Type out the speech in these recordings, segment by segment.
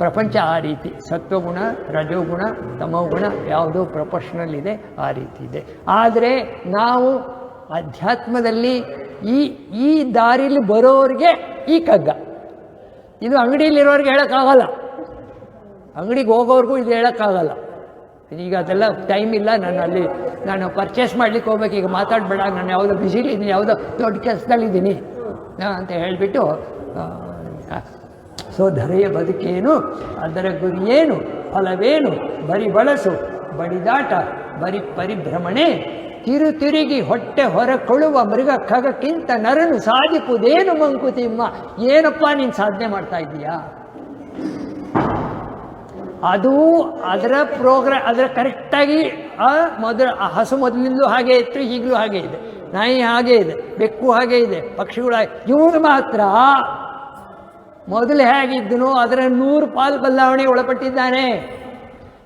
ಪ್ರಪಂಚ ಆ ರೀತಿ. ಸತ್ವಗುಣ, ರಜೋಗುಣ, ತಮೋಗುಣ ಯಾವುದೋ ಇದೆ ಆ ರೀತಿ ಇದೆ. ಆದರೆ ನಾವು ಅಧ್ಯಾತ್ಮದಲ್ಲಿ ಈ ಈ ದಾರಿಲಿ ಬರೋರಿಗೆ ಈ ಕಗ್ಗ. ಇದು ಅಂಗಡಿಯಲ್ಲಿರೋರಿಗೆ ಹೇಳೋಕ್ಕಾಗಲ್ಲ. ಅಂಗಡಿಗೆ ಹೋಗೋರ್ಗೂ ಇದು ಹೇಳೋಕ್ಕಾಗಲ್ಲ. ಈಗ ಅದೆಲ್ಲ ಟೈಮ್ ಇಲ್ಲ, ನಾನು ಅಲ್ಲಿ, ನಾನು ಪರ್ಚೇಸ್ ಮಾಡ್ಲಿಕ್ಕೆ ಹೋಗ್ಬೇಕು. ಈಗ ಮಾತಾಡಬೇಡ, ನಾನು ಯಾವುದೋ ಬಿಸಿಲಿದ್ದೀನಿ ಯಾವುದೋ ದೊಡ್ಡ ಕೆಲಸದಲ್ಲಿದ್ದೀನಿ ಅಂತ ಹೇಳಿಬಿಟ್ಟು ಸೊ ಧರೆಯ ಬದುಕೇನು? ಅದರ ಗುರಿಯೇನು? ಫಲವೇನು? ಬರಿ ಬಳಸು ಬಡಿದಾಟ ಬರಿ ಪರಿಭ್ರಮಣೆ. ತಿರು ತಿರುಗಿ ಹೊಟ್ಟೆ ಹೊರಕೊಳ್ಳುವ ಮೃಗ ಖಗಕ್ಕಿಂತ ನರನು ಸಾಧಿಪುದೇನು ಮಂಕುತಿಮ್ಮ? ಏನಪ್ಪ ನೀನು ಸಾಧನೆ ಮಾಡ್ತಾ ಇದ್ದೀಯಾ? ಅದು ಅದರ ಪ್ರೋಗ್ರಾ, ಅದರ ಕರೆಕ್ಟಾಗಿ, ಆ, ಮೊದಲ, ಆ ಹಸು ಮೊದಲಿಂದಲೂ ಹಾಗೆ ಇತ್ತು, ಈಗಲೂ ಹಾಗೆ ಇದೆ. ನಾಯಿ ಹಾಗೆ ಇದೆ, ಬೆಕ್ಕು ಹಾಗೆ ಇದೆ ಪಕ್ಷಿಗಳು ಇವನು ಮಾತ್ರ ಮೊದಲು ಹೇಗಿದ್ದನು ಅದರ ನೂರು ಪಾಲು ಬದಲಾವಣೆ ಒಳಪಟ್ಟಿದ್ದಾನೆ.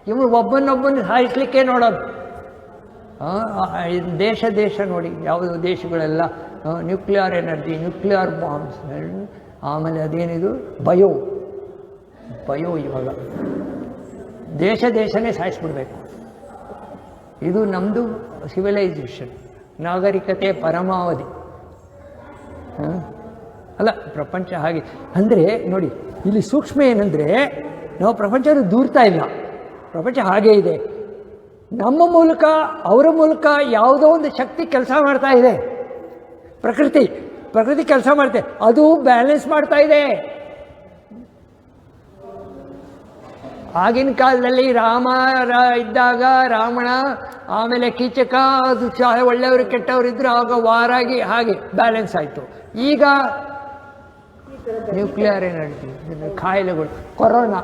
ಇವನು ಒಬ್ಬನೊಬ್ಬನ ಸಾಯಿಸ್ಲಿಕ್ಕೆ ನೋಡೋದು ದೇಶ ದೇಶ ನೋಡಿ, ಯಾವುದು ದೇಶಗಳೆಲ್ಲ ನ್ಯೂಕ್ಲಿಯರ್ ಎನರ್ಜಿ ನ್ಯೂಕ್ಲಿಯರ್ ಬಾಂಬ್ಸ್ ಆಮೇಲೆ ಅದೇನಿದು? ಬಯೋ. ಬಯೋ ಇವಾಗ. ದೇಶ, ದೇಶನೇ ಸಾಯಿಸ್ಬಿಡ್ಬೇಕು. ಇದು ನಮ್ಮದು ಸಿವಿಲೈಸೇಷನ್ ನಾಗರಿಕತೆ ಪರಮಾವಧಿ? ಅಲ್ಲ, ಪ್ರಪಂಚ ಹಾಗೆ. ಅಂದರೆ ನೋಡಿ, ಇಲ್ಲಿ ಸೂಕ್ಷ್ಮ ಏನಂದರೆ, ನಾವು ಪ್ರಪಂಚವನ್ನು ದೂರ್ತಾ ಇಲ್ಲ. ಪ್ರಪಂಚ ಹಾಗೇ ಇದೆ. ನಮ್ಮ ಮೂಲಕ, ಅವರ ಮೂಲಕ ಯಾವುದೋ ಒಂದು ಶಕ್ತಿ ಕೆಲಸ ಮಾಡ್ತಾ ಇದೆ. ಪ್ರಕೃತಿ ಪ್ರಕೃತಿ ಕೆಲಸ ಮಾಡುತ್ತೆ ಅದು ಬ್ಯಾಲೆನ್ಸ್ ಮಾಡ್ತಾ ಇದೆ. ಆಗಿನ ಕಾಲದಲ್ಲಿ ರಾಮ ಇದ್ದಾಗ ರಾವಣ, ಆಮೇಲೆ ಕೀಚಕ, ಅದು ಚಾ ಒಳ್ಳೆಯವರು, ಕೆಟ್ಟವರು ಇದ್ದರು ಆಗ ವಾರಾಗಿ ಹಾಗೆ ಬ್ಯಾಲೆನ್ಸ್ ಆಯಿತು. ಈಗ ನ್ಯೂಕ್ಲಿಯರ್ ಎನರ್ಜಿ ಕಾಯಿಲೆಗಳು, ಕೊರೋನಾ.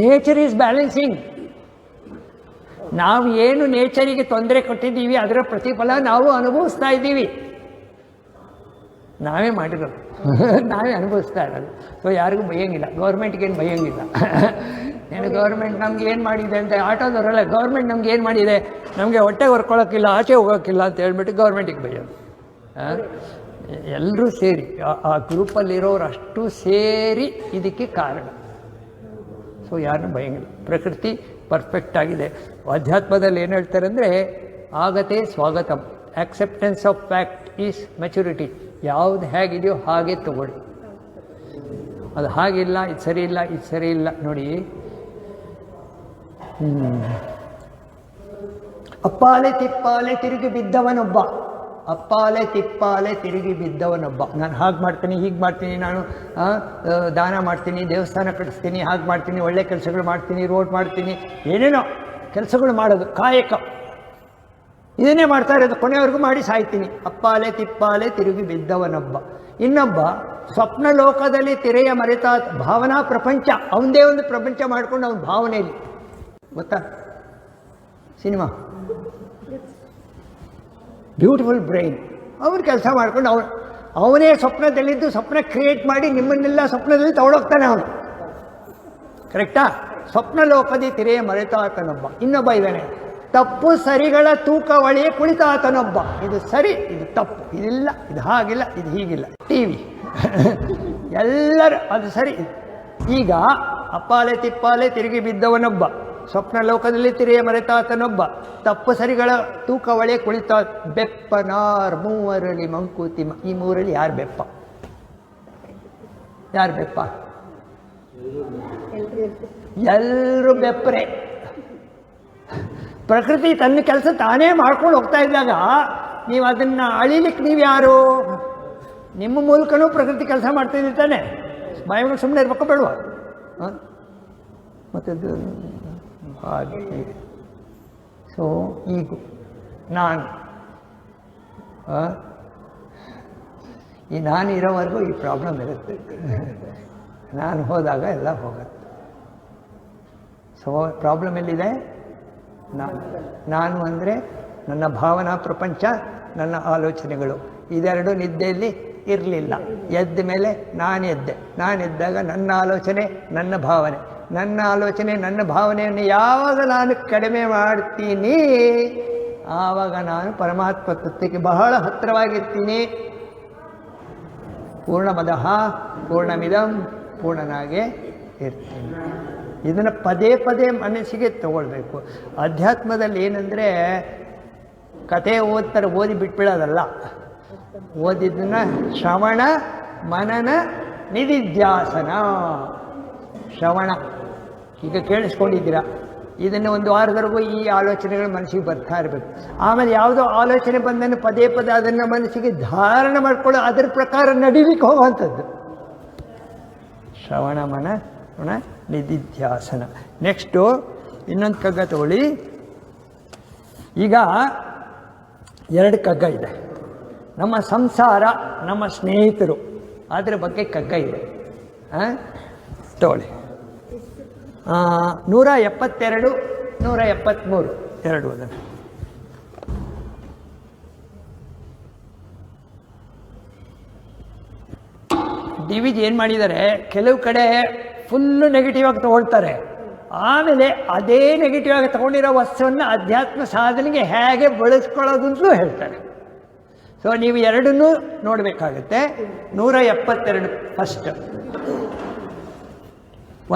ನೇಚರ್ ಈಸ್ ಬ್ಯಾಲೆನ್ಸಿಂಗ್ ನಾವು ಏನು ನೇಚರಿಗೆ ತೊಂದರೆ ಕೊಟ್ಟಿದ್ದೀವಿ, ಅದರ ಪ್ರತಿಫಲ ನಾವು ಅನುಭವಿಸ್ತಾ ಇದ್ದೀವಿ. ನಾವೇ ಮಾಡಿರೋದು. ನಾವೇ ಅನುಭವಿಸ್ತಾ ಇರೋದು. ಸೊ ಯಾರಿಗೂ ಭಯಂಗಿಲ್ಲ. ಗೌರ್ಮೆಂಟ್ಗೇನು ಭಯಂಗಿಲ್ಲ. ಏನು ಗೌರ್ಮೆಂಟ್ ನಮ್ಗೆ ಏನು ಮಾಡಿದೆ ಅಂತ ಆಟೋದವರಲ್ಲ ಗೌರ್ಮೆಂಟ್ ನಮ್ಗೆ ಏನು ಮಾಡಿದೆ? ನಮಗೆ ಹೊಟ್ಟೆ ಹೊರ್ಕೊಳ್ಳೋಕ್ಕಿಲ್ಲ ಆಚೆ ಹೋಗೋಕ್ಕಿಲ್ಲ ಅಂತ ಹೇಳ್ಬಿಟ್ಟು ಗೌರ್ಮೆಂಟಿಗೆ ಭಯೋದು ಎಲ್ಲರೂ ಸೇರಿ, ಆ- ಗ್ರೂಪಲ್ಲಿರೋರು ಅಷ್ಟು ಸೇರಿ ಇದಕ್ಕೆ ಕಾರಣ. ಸೊ ಯಾರನ್ನೂ ಭಯಂಗಿಲ್ಲ ಪ್ರಕೃತಿ ಪರ್ಫೆಕ್ಟ್ ಆಗಿದೆ. ಅಧ್ಯಾತ್ಮದಲ್ಲಿ ಏನು ಹೇಳ್ತಾರೆ ಅಂದರೆ ಆಗತೆ ಸ್ವಾಗತಂ. Acceptance of fact is maturity ಯಾವುದು ಹೇಗಿದೆಯೋ ಹಾಗೆ ತಗೊಳ್ಳಿ. ಅದು ಹಾಗಿಲ್ಲ, ಇದು ಸರಿ ಇಲ್ಲ, ಇದು ಸರಿ ಇಲ್ಲ, ನೋಡಿ. ಅಪ್ಪಾಲೆ ತಿಪ್ಪಾಲೆ ತಿರುಗಿ ಬಿದ್ದವನೊಬ್ಬ. ಅಪ್ಪಾಲೆ ತಿಪ್ಪಾಲೆ ತಿರುಗಿ ಬಿದ್ದವನೊಬ್ಬ. ನಾನು ಹಾಗೆ ಮಾಡ್ತೀನಿ, ಹೀಗೆ ಮಾಡ್ತೀನಿ, ನಾನು ದಾನ ಮಾಡ್ತೀನಿ, ದೇವಸ್ಥಾನ ಕಟ್ಟಿಸ್ತೀನಿ, ಹಾಗೆ ಮಾಡ್ತೀನಿ, ಒಳ್ಳೆ ಕೆಲಸಗಳು ಮಾಡ್ತೀನಿ, ರೋಡ್ ಮಾಡ್ತೀನಿ, ಏನೇನೋ ಕೆಲಸಗಳು ಮಾಡೋದು, ಕಾಯಕ. ಇದನ್ನೇ ಮಾಡ್ತಾ ಇರೋದು ಕೊನೆಯವರೆಗೂ ಮಾಡಿ ಸಾಯ್ತೀನಿ. ಅಪ್ಪಾಲೆ ತಿಪ್ಪಾಲೆ ತಿರುಗಿ ಬಿದ್ದವನೊಬ್ಬ. ಇನ್ನೊಬ್ಬ ಸ್ವಪ್ನ ಲೋಕದಲ್ಲಿ ತೆರೆಯ ಮರೆತ ಭಾವನಾ ಪ್ರಪಂಚ, ಅವನದೇ ಒಂದು ಪ್ರಪಂಚ ಮಾಡ್ಕೊಂಡು ಅವನ ಭಾವನೆಯಲ್ಲಿ. ಗೊತ್ತಾ? ಸಿನಿಮಾ. ಬ್ಯೂಟಿಫುಲ್ ಬ್ರೈನ್ ಅವನು ಕೆಲಸ ಮಾಡ್ಕೊಂಡು ಅವನು ಅವನೇ ಸ್ವಪ್ನದಲ್ಲಿದ್ದು ಸ್ವಪ್ನ ಕ್ರಿಯೇಟ್ ಮಾಡಿ ನಿಮ್ಮನ್ನೆಲ್ಲ ಸ್ವಪ್ನದಲ್ಲಿ ತಗೊಳೋಗ್ತಾನೆ ಅವನು. ಕರೆಕ್ಟಾ ಸ್ವಪ್ನ ಲೋಕದಿ ತಿರೆಯ ಮರೆತಾತನೊಬ್ಬ. ಇನ್ನೊಬ್ಬ ಇದ್ದಾನೆ. ತಪ್ಪು ಸರಿಗಳ ತೂಕವಳಿಯೇ ಕುಳಿತಾತನೊಬ್ಬ. ಇದು ಸರಿ, ಇದು ತಪ್ಪು. ಇದಿಲ್ಲ, ಇದು ಹಾಗಿಲ್ಲ, ಇದು ಹೀಗಿಲ್ಲ. ಟಿ ವಿ ಎಲ್ಲರೂ ಅದು ಸರಿ. ಈಗ ಅಪ್ಪಾಲೆ ತಿಪ್ಪಾಲೆ ತಿರುಗಿ ಬಿದ್ದವನೊಬ್ಬ. ಸ್ವಪ್ನ ಲೋಕದಲ್ಲಿ ತಿರಿಯ ಮರೆತಾತನೊಬ್ಬ. ತಪ್ಪು ಸರಿಗಳ ತೂಕವಳೆ ಕುಳಿತ ಬೆಪ್ಪನಾರ್ ಮೂವರಲ್ಲಿ ಮಂಕುತಿಮ್ಮ ಈ ಮೂರಲ್ಲಿ ಯಾರು ಬೆಪ್ಪ? ಯಾರು ಬೆಪ್ಪ? ಎಲ್ಲರೂ ಬೆಪ್ಪರೆ ಪ್ರಕೃತಿ ತನ್ನ ಕೆಲಸ ತಾನೇ ಮಾಡ್ಕೊಂಡು ಹೋಗ್ತಾ ಇದ್ದಾಗ ನೀವು ಅದನ್ನು ಅಳಿಲಿಕ್ಕೆ ನೀವು ಯಾರು? ನಿಮ್ಮ ಮೂಲಕನೂ ಪ್ರಕೃತಿ ಕೆಲಸ ಮಾಡ್ತಿದ್ದೆ ತಾನೆ ಬಾಯಿಗಳು ಸುಮ್ಮನೆ ಇರ್ಬೇಕು ಬೇಡವಾ? ಮತ್ತೆ ಹಾಗೆ. ಸೊ ಈಗ ನಾನು? ಈ ನಾನು ಇರೋವರೆಗೂ ಈ ಪ್ರಾಬ್ಲಮ್ ಇರುತ್ತೆ. ನಾನು ಹೋದಾಗ ಎಲ್ಲ ಹೋಗುತ್ತೆ. ಸೊ ಪ್ರಾಬ್ಲಮ್ ಎಲ್ಲಿದೆ? ನಾನು ನಾನು ಅಂದರೆ ನನ್ನ ಭಾವನಾ ಪ್ರಪಂಚ, ನನ್ನ ಆಲೋಚನೆಗಳು. ಇದೆರಡು ನಿದ್ದೆಯಲ್ಲಿ ಇರಲಿಲ್ಲ. ಎದ್ದ ಮೇಲೆ ನಾನು ಎದ್ದೆ. ನಾನು ಎದ್ದಾಗ ನನ್ನ ಆಲೋಚನೆ, ನನ್ನ ಭಾವನೆ. ನನ್ನ ಆಲೋಚನೆ, ನನ್ನ ಭಾವನೆಯನ್ನು ಯಾವಾಗ ನಾನು ಕಡಿಮೆ ಮಾಡ್ತೀನಿ? ಆವಾಗ ನಾನು ಪರಮಾತ್ಮ ತತ್ವಕ್ಕೆ ಬಹಳ ಹತ್ತಿರವಾಗಿರ್ತೀನಿ. ಪೂರ್ಣಮದಹ ಪೂರ್ಣಮಿದಂ, ಪೂರ್ಣನಾಗೆ ಇರ್ತೀನಿ. ಇದನ್ನು ಪದೇ ಪದೇ ಮನಸ್ಸಿಗೆ ತಗೊಳ್ಬೇಕು. ಅಧ್ಯಾತ್ಮದಲ್ಲಿ ಏನಂದರೆ ಕತೆ ಓದ್ತಾರೆ, ಓದಿ ಬಿಟ್ಬಿಡೋದಲ್ಲ. ಓದಿದ್ದನ್ನು ಶ್ರವಣ, ಮನನ ನಿಧಿಧ್ಯಾಸನ. ಶ್ರವಣ. ಈಗ ಕೇಳಿಸ್ಕೊಂಡಿದ್ದೀರಾ? ಇದನ್ನು ಒಂದು ವಾರದವರೆಗೂ ಈ ಆಲೋಚನೆಗಳು ಮನಸ್ಸಿಗೆ ಬರ್ತಾ ಇರಬೇಕು. ಆಮೇಲೆ ಯಾವುದೋ ಆಲೋಚನೆ ಬಂದನ್ನು ಪದೇ ಪದೇ ಅದನ್ನು ಮನಸ್ಸಿಗೆ ಧಾರಣ ಮಾಡಿಕೊಳ್ಳೋ ಅದರ ಪ್ರಕಾರ ನಡಿಲಿಕ್ಕೆ ಹೋಗುವಂಥದ್ದು. ಶ್ರವಣ ಮನ, ಋಣ ನಿಧಿಧ್ಯಾಸನ. ನೆಕ್ಸ್ಟು ಇನ್ನೊಂದು ಕಗ್ಗ ತಗೊಳ್ಳಿ. ಈಗ ಎರಡು ಕಗ್ಗ ಇದೆ. ನಮ್ಮ ಸಂಸಾರ, ನಮ್ಮ ಸ್ನೇಹಿತರು, ಅದರ ಬಗ್ಗೆ ಕಗ್ಗ ಇದೆ. ಹಾಂ? ತಗೊಳ್ಳಿ. ನೂರ ಎಪ್ಪತ್ತೆರಡು ನೂರ ಎಪ್ಪತ್ತ್ಮೂರು ಎರಡು ಅದನ್ನು ಡಿ ವಿಜ್ ಏನು ಮಾಡಿದ್ದಾರೆ? ಕೆಲವು ಕಡೆ ಫುಲ್ಲು ನೆಗೆಟಿವ್ ಆಗಿ ತಗೊಳ್ತಾರೆ. ಆಮೇಲೆ ಅದೇ ನೆಗೆಟಿವ್ ಆಗಿ ತಗೊಂಡಿರೋ ವಸ್ತುವನ್ನು ಅಧ್ಯಾತ್ಮ ಸಾಧನೆಗೆ ಹೇಗೆ ಬಳಸ್ಕೊಳ್ಳೋದು ಅಂತಲೂ ಹೇಳ್ತಾರೆ. ಸೊ ನೀವು ಎರಡನ್ನೂ ನೋಡಬೇಕಾಗುತ್ತೆ. ನೂರ ಎಪ್ಪತ್ತೆರಡು ಫಸ್ಟ್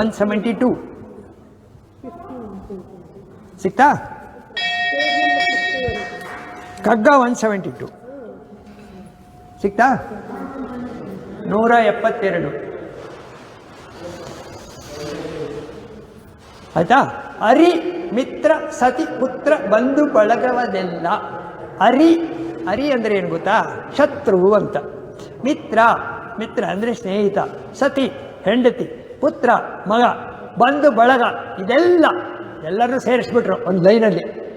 ಒನ್ ಸೆವೆಂಟಿ ಟೂ ಸಿಕ್ತಾ? ಕಗ್ಗ ಒನ್ ಸೆವೆಂಟಿ ಟು ಸಿಕ್ತಾ? ನೂರ ಎಪ್ಪತ್ತೆರಡು. ಆಯ್ತಾ? ಅರಿ ಮಿತ್ರ ಸತಿ ಪುತ್ರ ಬಂಧು ಬಳಗವದೆಲ್ಲ. ಅರಿ ಅರಿ ಅಂದರೆ ಏನು ಗೊತ್ತಾ? ಶತ್ರು ಅಂತ. ಮಿತ್ರ ಮಿತ್ರ ಅಂದರೆ ಸ್ನೇಹಿತ. ಸತಿ, ಹೆಂಡತಿ, ಪುತ್ರ, ಮಗ, ಬಂಧು ಬಳಗ, ಇದೆಲ್ಲ ಎಲ್ಲರೂ ಸೇರಿಸ್ಬಿಟ್ರು ಒಂದು ಲೈನಲ್ಲಿ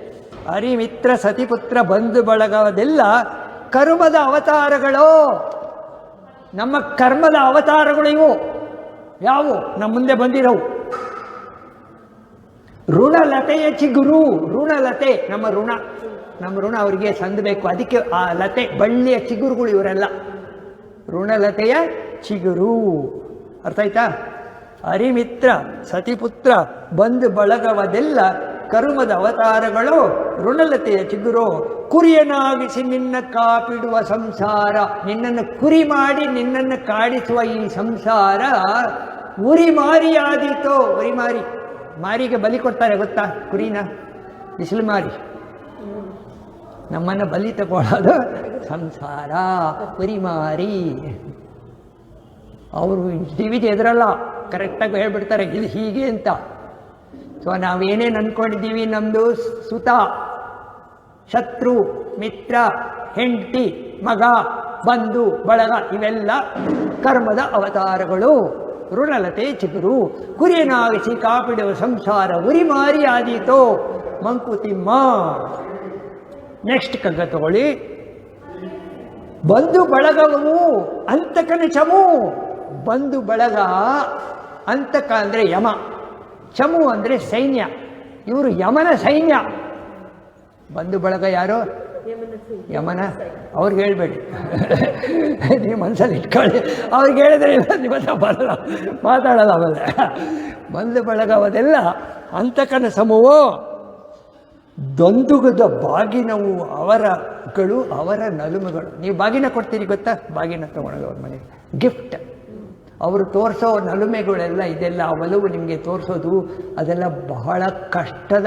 ಅರಿ ಮಿತ್ರ ಸತಿಪುತ್ರ ಬಂಧು ಬಳಗವದೆಲ್ಲ ಕರ್ಮದ ಅವತಾರಗಳು? ನಮ್ಮ ಕರ್ಮದ ಅವತಾರಗಳು ಇವು. ಯಾವು? ನಮ್ಮ ಮುಂದೆ ಬಂದಿರವು. ಋಣಲತೆಯ ಚಿಗುರು. ಋಣಲತೆ, ನಮ್ಮ ಋಣ. ನಮ್ಮ ಋಣ ಅವರಿಗೆ ಸಂದಬೇಕು ಅದಕ್ಕೆ ಆ ಲತೆ, ಬಳ್ಳಿಯ ಚಿಗುರುಗಳು ಇವರೆಲ್ಲ. ಋಣಲತೆಯ ಚಿಗುರು. ಅರ್ಥ ಆಯ್ತಾ? ಹರಿಮಿತ್ರ ಸತಿಪುತ್ರ, ಬಂಧು ಬಳಗವದೆಲ್ಲ ಕರ್ಮದ ಅವತಾರಗಳು. ಋಣಲತೆಯ ಚಿಗುರು, ಕುರಿಯನಾಗಿಸಿ ನಿನ್ನ ಕಾಪಿಡುವ ಸಂಸಾರ, ನಿನ್ನನ್ನು ಕುರಿ ಮಾಡಿ ನಿನ್ನನ್ನು ಕಾಡಿಸುವ ಈ ಸಂಸಾರ ಉರಿ ಮಾರಿಯಾದೀತೋ. ಉರಿ ಮಾರಿ, ಮಾರಿಗೆ ಬಲಿ ಕೊಡ್ತಾರೆ ಗೊತ್ತಾ ಕುರಿನ? ಬಿಸಿಲು ಮಾರಿ. ನಮ್ಮನ್ನು ಬಲಿ ತಗೊಳ್ಳೋದು ಸಂಸಾರ, ಉರಿ ಮಾರಿ. ಅವರು ಟಿವಿಗೆ ಎದುರಲ್ಲ. ಕರೆಕ್ಟಾಗಿ ಹೇಳ್ಬಿಡ್ತಾರೆ, ಇದು ಹೀಗೆ ಅಂತ. ಸೊ ನಾವೇನೇನು ಅಂದ್ಕೊಂಡಿದ್ದೀವಿ ನಮ್ಮದು ಸುತ, ಶತ್ರು, ಮಿತ್ರ, ಹೆಂಡತಿ, ಮಗ, ಬಂಧು, ಬಳಗ, ಇವೆಲ್ಲ ಕರ್ಮದ ಅವತಾರಗಳು. ಋಣಲತೆ ಚಿಗುರು, ಕುರಿಯನಾಗಿಸಿ ಕಾಪಿಡುವ ಸಂಸಾರ ಉರಿ ಮಾರಿ ಆದೀತೋ ಮಂಕುತಿಮ್ಮ ನೆಕ್ಸ್ಟ್ ಕಗ್ಗ ತಗೊಳ್ಳಿ. ಬಂಧು ಬಳಗವು ಅಂತಕನ ಚಮು ಬಂಧು ಬಳಗ ಅಂತಕ ಅಂದರೆ ಯಮ. ಚಮು ಅಂದರೆ ಸೈನ್ಯ. ಇವರು ಯಮನ ಸೈನ್ಯ. ಬಂಧು ಬಳಗ ಯಾರು? ಯಮನ ಅವ್ರಿಗೆ ಹೇಳ್ಬೇಡಿ. ನೀವು ಮನಸ್ಸಲ್ಲಿ ಇಟ್ಕೊಳ್ಳಿ. ಅವ್ರಿಗೆ ಹೇಳಿದ್ರೆ ನಿಮ್ಮ ಬರಲ್ಲ. ಮಾತಾಡಲ್ಲ ಆಮೇಲೆ. ಬಂಧು ಬಳಗ ಅಂತಕನ ಸಮೂಹೋ ದೊಂದುಗದ ಬಾಗಿನವು ಅವರಗಳು ಅವರ ನಲುಮುಗಳು. ನೀವು ಬಾಗಿನ ಕೊಡ್ತೀರಿ ಗೊತ್ತಾ? ಬಾಗಿನ ತಗೊಳೋದು ಅವ್ರ ಮನೆಗೆ. ಗಿಫ್ಟ್ ಅವರು ತೋರಿಸೋ ನಲುಮೆಗಳೆಲ್ಲ ಇದೆಲ್ಲ ಒಲವು ನಿಮಗೆ ತೋರಿಸೋದು, ಅದೆಲ್ಲ ಬಹಳ ಕಷ್ಟದ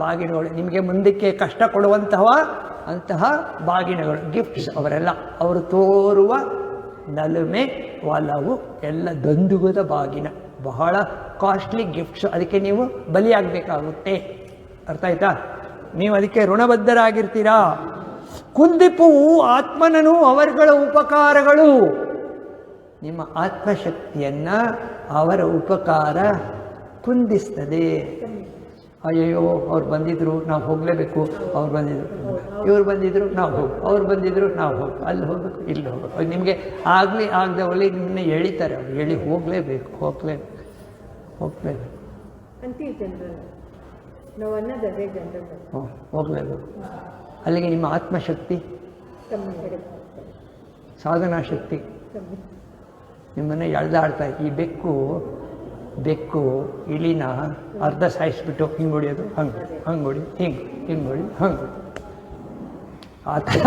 ಬಾಗಿನಗಳು. ನಿಮಗೆ ಮುಂದಕ್ಕೆ ಕಷ್ಟ ಕೊಡುವಂತಹ ಅಂತಹ ಬಾಗಿನಗಳು ಗಿಫ್ಟ್ಸ್ ಅವರೆಲ್ಲ. ಅವರು ತೋರುವ ನಲುಮೆ, ಒಲವು, ಎಲ್ಲ ದಂದುಗದ ಬಾಗಿನ. ಬಹಳ ಕಾಸ್ಟ್ಲಿ ಗಿಫ್ಟ್ಸ್ ಅದಕ್ಕೆ ನೀವು ಬಲಿಯಾಗಬೇಕಾಗುತ್ತೆ. ಅರ್ಥ ಆಯ್ತಾ? ನೀವು ಅದಕ್ಕೆ ಋಣಬದ್ಧರಾಗಿರ್ತೀರಾ? ಕುಂದಿಪು ಆತ್ಮನನು ಅವರುಗಳ ಉಪಕಾರಗಳು. ನಿಮ್ಮ ಆತ್ಮಶಕ್ತಿಯನ್ನು ಅವರ ಉಪಕಾರ ಕುಂದಿಸ್ತದೆ. ಅಯ್ಯಯ್ಯೋ ಅವ್ರು ಬಂದಿದ್ರು ನಾವು ಹೋಗಲೇಬೇಕು. ಅವ್ರು ಬಂದಿದ್ರು ಇವ್ರು ಬಂದಿದ್ರು ನಾವು ಹೋಗಿ ಅವ್ರು ಬಂದಿದ್ರು ನಾವು ಹೋಗಿ ಅಲ್ಲಿ ಹೋಗಬೇಕು ಇಲ್ಲಿ ಹೋಗಬೇಕು. ನಿಮಗೆ ಆಗಲಿ ಆಗದೆ ಒಳ್ಳೆ ನಿಮ್ಮನ್ನ ಎಳಿತಾರೆ ಅವ್ರು. ಹೇಳಿ ಹೋಗಲೇಬೇಕು ಹೋಗಲೇಬೇಕು ಹೋಗಲೇಬೇಕು. ಹ್ಞೂ ಹೋಗಲೇಬೇಕು. ಅಲ್ಲಿಗೆ ನಿಮ್ಮ ಆತ್ಮಶಕ್ತಿ? ಸಾಧನಾ ಶಕ್ತಿ? ನಿಮ್ಮನ್ನು ಎಳ್ದಾಡ್ತಾ ಈ ಬೆಕ್ಕು ಬೆಕ್ಕು, ಇಳಿನ ಅರ್ಧ ಸಾಯಿಸ್ಬಿಟ್ಟು ಹಿಂಗೆ ಹೊಡಿಯೋದು. ಹಂಗೆ ಹಂಗೆ ಹೊಡಿ, ಹಿಂಗೆ ಹಿಂಗೆ ಹೊಡಿ, ಹಂಗೆ ಆ ಥರ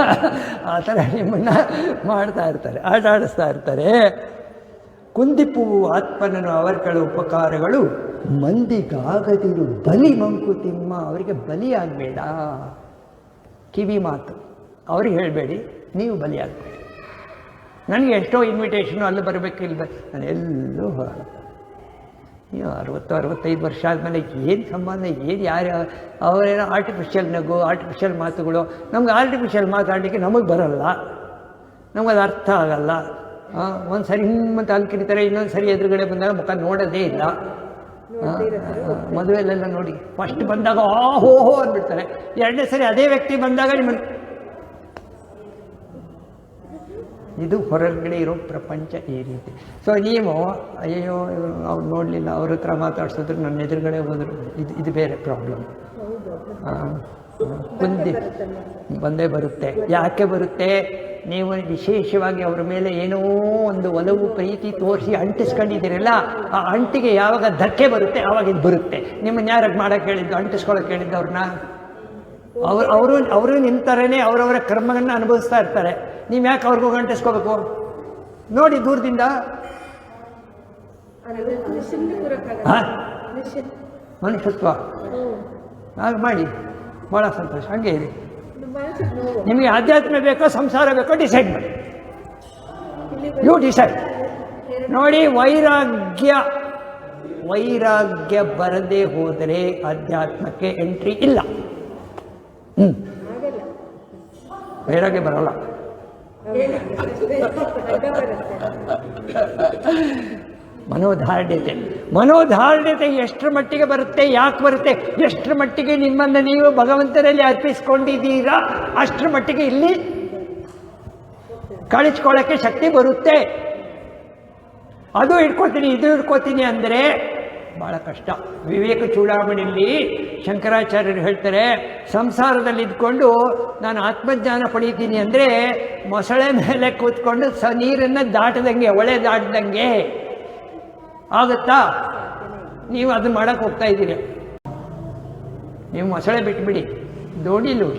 ಆ ಥರ ನಿಮ್ಮನ್ನು ಮಾಡ್ತಾ ಇರ್ತಾರೆ, ಆಟಾಡಿಸ್ತಾ ಇರ್ತಾರೆ. ಕುಂದಿಪು ಆತ್ಮನನು ಅವರ್ಗಳ ಉಪಕಾರಗಳು. ಮಂದಿಗಾಗದಿರು ಬಲಿ ಮಂಕುತಿಮ್ಮ ಅವರಿಗೆ ಬಲಿಯಾಗಬೇಡ. ಕಿವಿ ಮಾತು. ಅವ್ರಿಗೆ ಹೇಳಬೇಡಿ, ನೀವು ಬಲಿಯಾಗಬೇಡಿ. ನನಗೆ ಎಷ್ಟೋ ಇನ್ವಿಟೇಷನು ಅಲ್ಲಿ ಬರಬೇಕು ಇಲ್ಲ ನಾನು ಎಲ್ಲೂ ಹೋಗಲ್ಲ. ನೀವು ಅರವತ್ತು, ಅರವತ್ತೈದು ವರ್ಷ ಆದಮೇಲೆ ಏನು ಸಂಬಂಧ, ಏನು ಯಾರು, ಅವರೇನೋ ಆರ್ಟಿಫಿಷಿಯಲ್ ನಗು ಆರ್ಟಿಫಿಷಿಯಲ್ ಮಾತುಗಳು, ನಮ್ಗೆ ಆರ್ಟಿಫಿಷಿಯಲ್ ಮಾತಾಡಲಿಕ್ಕೆ ನಮಗೆ ಬರಲ್ಲ. ನಮಗೆ ಅದು ಅರ್ಥ ಆಗಲ್ಲ. ಒಂದು ಸರಿ ಹಿಂಗೆ ಅಲ್ಲಿ ಕಿಡಿತಾರೆ ಇನ್ನೊಂದು ಸರಿ ಎದುರುಗಡೆ ಬಂದಾಗ ಮುಖ ನೋಡೋದೇ ಇಲ್ಲ. ಮದುವೆಲೆಲ್ಲ ನೋಡಿ ಫಸ್ಟ್ ಬಂದಾಗ ಆ, ಹೋ ಹೋ ಅಂದ್ಬಿಡ್ತಾರೆ. ಎರಡನೇ ಸರಿ ಅದೇ ವ್ಯಕ್ತಿ ಬಂದಾಗ ನಿಮ್ಮನ್ನು ಇದು ಹೊರಗಡೆ ಇರೋ ಪ್ರಪಂಚ ಈ ರೀತಿ. ಸೊ ನೀವು ಅಯ್ಯೋ ಅವ್ರು ನೋಡಲಿಲ್ಲ, ಅವ್ರ ಹತ್ರ ಮಾತಾಡ್ಸಿದ್ರು, ನನ್ನ ಎದುರುಗಡೆ ಹೋದ್ರು. ಇದು ಇದು ಬೇರೆ ಪ್ರಾಬ್ಲಮ್ ಕುಂದಿ ಬಂದೇ ಬರುತ್ತೆ. ಯಾಕೆ ಬರುತ್ತೆ? ನೀವು ವಿಶೇಷವಾಗಿ ಅವರ ಮೇಲೆ ಏನೋ ಒಂದು ಒಲವು ಪ್ರೀತಿ ತೋರಿಸಿ ಅಂಟಿಸ್ಕೊಂಡಿದ್ದೀರಲ್ಲ, ಆ ಅಂಟಿಗೆ ಯಾವಾಗ ಧಕ್ಕೆ ಬರುತ್ತೆ, ಆವಾಗ ಇದು ಬರುತ್ತೆ. ನಿಮ್ಮನ್ನ ಯಾರಾಗ ಮಾಡಕ್ಕೆ ಹೇಳಿದ್ದು ಅಂಟಿಸ್ಕೊಳಕ್ಕೆ ಹೇಳಿದ್ದು ಅವ್ರನ್ನ? ಅವ್ರು, ಅವರು ಅವರು ನಿಮ್ಮ ಥರನೇ ಅವರವರ ಕರ್ಮಗಳನ್ನ ಅನುಭವಿಸ್ತಾ ಇರ್ತಾರೆ. ನೀವು ಯಾಕೆ ಅವ್ರಿಗೂ ಅಂಟಿಸ್ಕೋಬೇಕು? ನೋಡಿ ದೂರದಿಂದ. ಮನುಷ್ಯತ್ವ. ಹಾಗೆ ಮಾಡಿ. ಭಾಳ ಸಂತೋಷ. ಹಂಗೆ ಇರಿ. ನಿಮಗೆ ಆಧ್ಯಾತ್ಮ ಬೇಕೋ ಸಂಸಾರ ಬೇಕೋ ಡಿಸೈಡ್ ಮಾಡಿ. ಯು ಡಿಸೈಡ್ ನೋಡಿ ವೈರಾಗ್ಯ. ವೈರಾಗ್ಯ ಬರದೇ ಹೋದರೆ ಆಧ್ಯಾತ್ಮಕ್ಕೆ ಎಂಟ್ರಿ ಇಲ್ಲ. ಹ್ಞೂ ವೈರಾಗ್ಯ ಬರಲ್ಲ. ಮನೋಧಾರ್ಢ್ಯತೆ ಮನೋಧಾರ್ಢ್ಯತೆ ಎಷ್ಟರ ಮಟ್ಟಿಗೆ ಬರುತ್ತೆ, ಯಾಕೆ ಬರುತ್ತೆ? ಎಷ್ಟರ ಮಟ್ಟಿಗೆ ನಿಮ್ಮನ್ನು ನೀವು ಭಗವಂತನಲ್ಲಿ ಅರ್ಪಿಸ್ಕೊಂಡಿದ್ದೀರಾ? ಅಷ್ಟರ ಮಟ್ಟಿಗೆ ಇಲ್ಲಿ ಕಳಿಸ್ಕೊಳ್ಳೋಕ್ಕೆ ಶಕ್ತಿ ಬರುತ್ತೆ. ಅದು ಇಟ್ಕೋತೀನಿ ಇದು ಇಟ್ಕೋತೀನಿ ಅಂದರೆ ಭಾಳ ಕಷ್ಟ. ವಿವೇಕ ಚೂಡಾಮಣಿಯಲ್ಲಿ ಶಂಕರಾಚಾರ್ಯರು ಹೇಳ್ತಾರೆ, ಸಂಸಾರದಲ್ಲಿ ಇದ್ಕೊಂಡು ನಾನು ಆತ್ಮಜ್ಞಾನ ಪಡೀತೀನಿ ಅಂದರೆ ಮೊಸಳೆ ಮೇಲೆ ಕೂತ್ಕೊಂಡು ಸ ನೀರನ್ನು ದಾಟದಂಗೆ, ಒಳೆ ದಾಟದಂಗೆ ಆಗುತ್ತಾ? ನೀವು ಅದನ್ನ ಮಾಡೋಕ್ಕೆ ಹೋಗ್ತಾ ಇದ್ದೀರಿ. ನೀವು ಮೊಸಳೆ ಬಿಟ್ಬಿಡಿ. ದೋಣಿಲು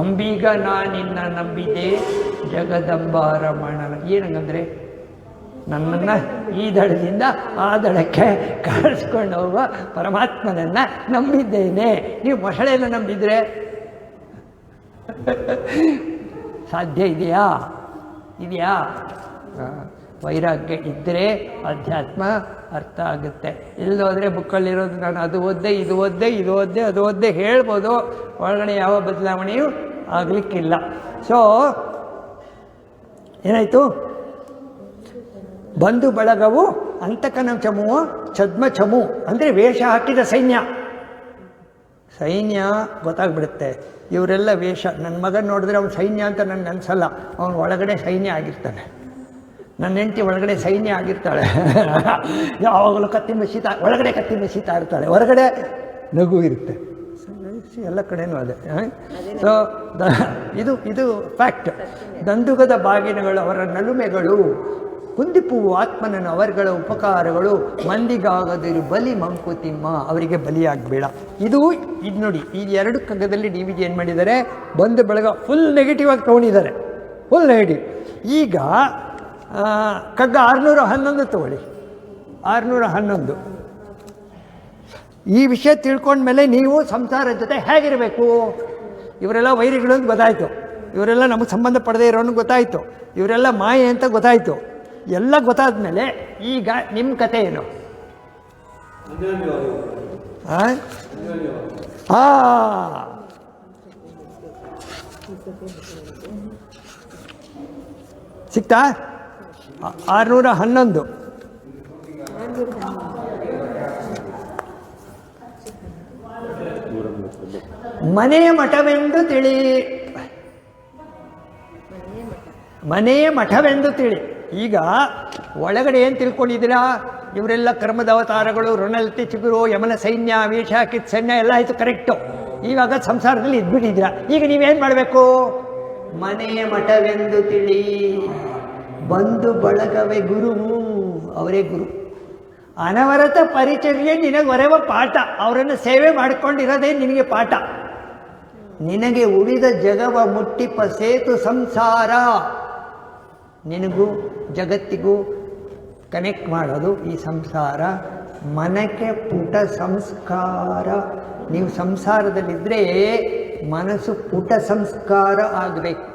ಅಂಬೀಗ ನಾನಿನ್ನ ನಂಬಿದೆ, ಜಗದಂಬಾರಮಣ. ಏನಂಗಂದ್ರೆ ನನ್ನನ್ನು ಈ ದಳದಿಂದ ಆ ದಳಕ್ಕೆ ಕಳಿಸ್ಕೊಂಡು ಹೋಗುವ ಪರಮಾತ್ಮನನ್ನು ನಂಬಿದ್ದೇನೆ. ನೀವು ಮೊಸಳೆಯನ್ನು ನಂಬಿದ್ರೆ ಸಾಧ್ಯ ಇದೆಯಾ? ಇದೆಯಾ? ವೈರಾಗ್ಯ ಇದ್ದರೆ ಅಧ್ಯಾತ್ಮ ಅರ್ಥ ಆಗುತ್ತೆ. ಇಲ್ಲೋದ್ರೆ ಬುಕ್ಕಲ್ಲಿರೋದು ನಾನು ಅದು ಓದ್ದೆ, ಇದು ಓದ್ದೆ ಇದು ಓದ್ದೆ, ಅದು ಓದ್ದೆ ಹೇಳ್ಬೋದು. ಒಳಗಡೆ ಯಾವ ಬದಲಾವಣೆಯೂ ಆಗಲಿಕ್ಕಿಲ್ಲ. ಸೊ ಏನಾಯಿತು? ಬಂಧು ಬಳಗವು ಅಂತಕನ ಚಮುವ ಛದ್ಮ ಚಮು ಅಂದರೆ ವೇಷ ಹಾಕಿದ ಸೈನ್ಯ. ಸೈನ್ಯ ಗೊತ್ತಾಗ್ಬಿಡುತ್ತೆ. ಇವರೆಲ್ಲ ವೇಷ ನನ್ನ ಮಗನ ನೋಡಿದ್ರೆ ಅವ್ನು ಸೈನ್ಯ ಅಂತ ನನಗೆ ಅನಿಸಲ್ಲ. ಅವನು ಒಳಗಡೆ ಸೈನ್ಯ ಆಗಿರ್ತಾನೆ. ನನ್ನ ಹೆಂಡತಿ ಒಳಗಡೆ ಸೈನ್ಯ ಆಗಿರ್ತಾಳೆ. ಯಾವಾಗಲೂ ಕತ್ತಿ ಮೆಸೀತ ಒಳಗಡೆ ಕತ್ತಿ ಮೆಸೀತ ಇರ್ತಾಳೆ. ಹೊರಗಡೆ ನಗು ಇರುತ್ತೆ. ಎಲ್ಲ ಕಡೆನೂ ಅದೇ. ಸೊ ಇದು ಇದು ಫ್ಯಾಕ್ಟ್ ದಂದುಗದ ಬಾಗಿನಗಳು, ಅವರ ನಲುಮೆಗಳು. ಕುಂದಿಪು ಆತ್ಮನನ್ನು ಅವರುಗಳ ಉಪಕಾರಗಳು ಮಂದಿಗಾಗದಿರು ಬಲಿ ಮಂಕುತಿಮ್ಮ ಅವರಿಗೆ ಬಲಿಯಾಗಬೇಡ. ಇದು ಇದು ನೋಡಿ, ಈ ಎರಡು ಕಗ್ಗದಲ್ಲಿ ಡಿ ವಿ ಜಿ ಏನು ಮಾಡಿದ್ದಾರೆ ಬಂದು ಬೆಳಗ ಫುಲ್ ನೆಗೆಟಿವ್ ಆಗಿ ತೊಗೊಂಡಿದ್ದಾರೆ. ಫುಲ್ ನೆಗೆಟಿವ್ ಈಗ ಕಗ್ಗ ಆರುನೂರ ಹನ್ನೊಂದು ತಗೊಳ್ಳಿ. ಆರುನೂರ ಹನ್ನೊಂದು. ಈ ವಿಷಯ ತಿಳ್ಕೊಂಡ್ಮೇಲೆ ನೀವು ಸಂಸಾರ ಜೊತೆ ಹೇಗಿರಬೇಕು? ಇವರೆಲ್ಲ ವೈರಿಗಳು ಅಂತ ಗೊತ್ತಾಯಿತು. ಇವರೆಲ್ಲ ನಮಗೆ ಸಂಬಂಧ ಪಡದೇ ಇರೋನು ಗೊತ್ತಾಯಿತು. ಇವರೆಲ್ಲ ಮಾಯೆ ಅಂತ ಗೊತ್ತಾಯಿತು. ಎಲ್ಲ ಗೊತ್ತಾದ ಮೇಲೆ ಈಗ ನಿಮ್ಮ ಕತೆ ಏನು? ಆ? ಸಿಕ್ತಾ? ಆರುನೂರ ಹನ್ನೊಂದು. ಮನೆ ಮಠವೆಂದು ತಿಳಿ. ಮನೆಯ ಮಠವೆಂದು ತಿಳಿ. ಈಗ ಒಳಗಡೆ ಏನು ತಿಳ್ಕೊಂಡಿದ್ದೀರಾ? ಇವರೆಲ್ಲ ಕರ್ಮದ ಅವತಾರಗಳು ಋಣಲ್ತಿ ಚಿಗುರು ಯಮನ ಸೈನ್ಯ ವೇಷ ಕಿತ್ಸೈನ್ಯ ಎಲ್ಲ ಆಯಿತು ಕರೆಕ್ಟು ಇವಾಗ ಸಂಸಾರದಲ್ಲಿ ಇದ್ಬಿಟ್ಟಿದ್ದೀರಾ. ಈಗ ನೀವೇನು ಮಾಡಬೇಕು? ಮನೆಯ ಮಠವೆಂದು ತಿಳಿ ಬಂದು ಬಳಗವೇ ಗುರು. ಅವರೇ ಗುರು. ಅನವರತ ಪರಿಚರ್ಯ ನಿನಗೆ ಒರೆವ ಪಾಠ. ಅವರನ್ನು ಸೇವೆ ಮಾಡಿಕೊಂಡಿರೋದೇ ನಿನಗೆ ಪಾಠ. ನಿನಗೆ ಉಳಿದ ಜಗವ ಮುಟ್ಟಿಪ ಸೇತು ಸಂಸಾರ. ನಿನಗೂ ಜಗತ್ತಿಗೂ ಕನೆಕ್ಟ್ ಮಾಡೋದು ಈ ಸಂಸಾರ. ಮನಕ್ಕೆ ಪುಟ ಸಂಸ್ಕಾರ. ನೀವು ಸಂಸಾರದಲ್ಲಿದ್ದರೆ ಮನಸ್ಸು ಪುಟ ಸಂಸ್ಕಾರ ಆಗಬೇಕು.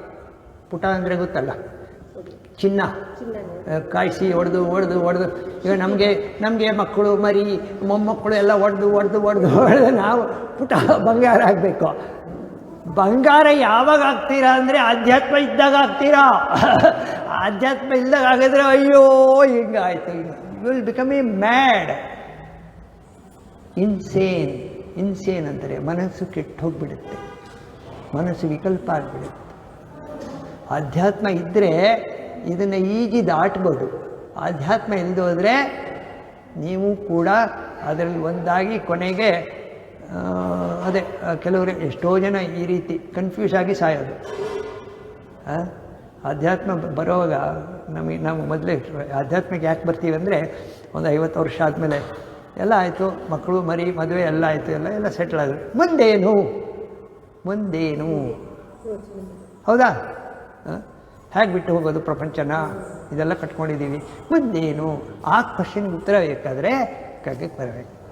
ಪುಟ ಅಂದರೆ ಗೊತ್ತಲ್ಲ? ಚಿನ್ನ. ಕಾಯಿಸಿ ಹೊಡೆದು ಹೊಡೆದು ಹೊಡೆದು ಈಗ ನಮಗೆ ನಮಗೆ ಮಕ್ಕಳು ಮರಿ ಮೊಮ್ಮಕ್ಕಳು ಎಲ್ಲ ಹೊಡೆದು ಹೊಡೆದು ಹೊಡೆದು ಹೊಡೆದು ನಾವು ಪುಟ ಬಂಗಾರ ಆಗಬೇಕು. ಬಂಗಾರ ಯಾವಾಗ ಆಗ್ತೀರಾ ಅಂದರೆ ಆಧ್ಯಾತ್ಮ ಇದ್ದಾಗ ಆಗ್ತೀರಾ ಆಧ್ಯಾತ್ಮ ಇದ್ದಾಗ ಆಗಿದ್ರೆ ಅಯ್ಯೋ, ಹಿಂಗಾಯ್ತು. ಹಿಂಗೆ you will become a mad insane insane ಅಂದರೆ ಮನಸ್ಸು ಕೆಟ್ಟು ಹೋಗ್ಬಿಡುತ್ತೆ ಮನಸ್ಸು ವಿಕಲ್ಪ ಆಗಿಬಿಡುತ್ತೆ. ಆಧ್ಯಾತ್ಮ ಇದ್ದರೆ ಇದನ್ನು ಈಜಿ ದಾಟ್ಬೋದು. ಆಧ್ಯಾತ್ಮ ಇಲ್ಲದೋದ್ರೆ ನೀವು ಕೂಡ ಅದರಲ್ಲಿ ಒಂದಾಗಿ ಕೊನೆಗೆ ಅದೇ ಕೆಲವರು ಎಷ್ಟೋ ಜನ ಈ ರೀತಿ ಕನ್ಫ್ಯೂಸ್ ಆಗಿ ಸಾಯೋದು? ಆಧ್ಯಾತ್ಮ ಬರೋವಾಗ ನಮಗೆ, ನಾವು ಮೊದಲೇ ಆಧ್ಯಾತ್ಮಕ್ಕೆ ಯಾಕೆ ಬರ್ತೀವಿ ಅಂದರೆ ಒಂದು ಐವತ್ತು ವರ್ಷ ಆದಮೇಲೆ ಎಲ್ಲ ಆಯಿತು, ಮಕ್ಕಳು ಮರಿ, ಮದುವೆ ಎಲ್ಲ ಆಯಿತು, ಎಲ್ಲ ಎಲ್ಲ ಸೆಟ್ಲ್ ಆದರು. ಮುಂದೇನು? ಮುಂದೇನು? ಹೌದಾ? ಹೇಗೆ ಬಿಟ್ಟು ಹೋಗೋದು ಪ್ರಪಂಚನ? ಇದೆಲ್ಲ ಕಟ್ಕೊಂಡಿದ್ದೀವಿ. ಮುಂದೇನು? ಆ ಕ್ವಶನ್ಗೆ ಉತ್ತರ ಬೇಕಾದರೆ ಕಗ್ಗಕ್ಕೆ ಬರಬೇಕು.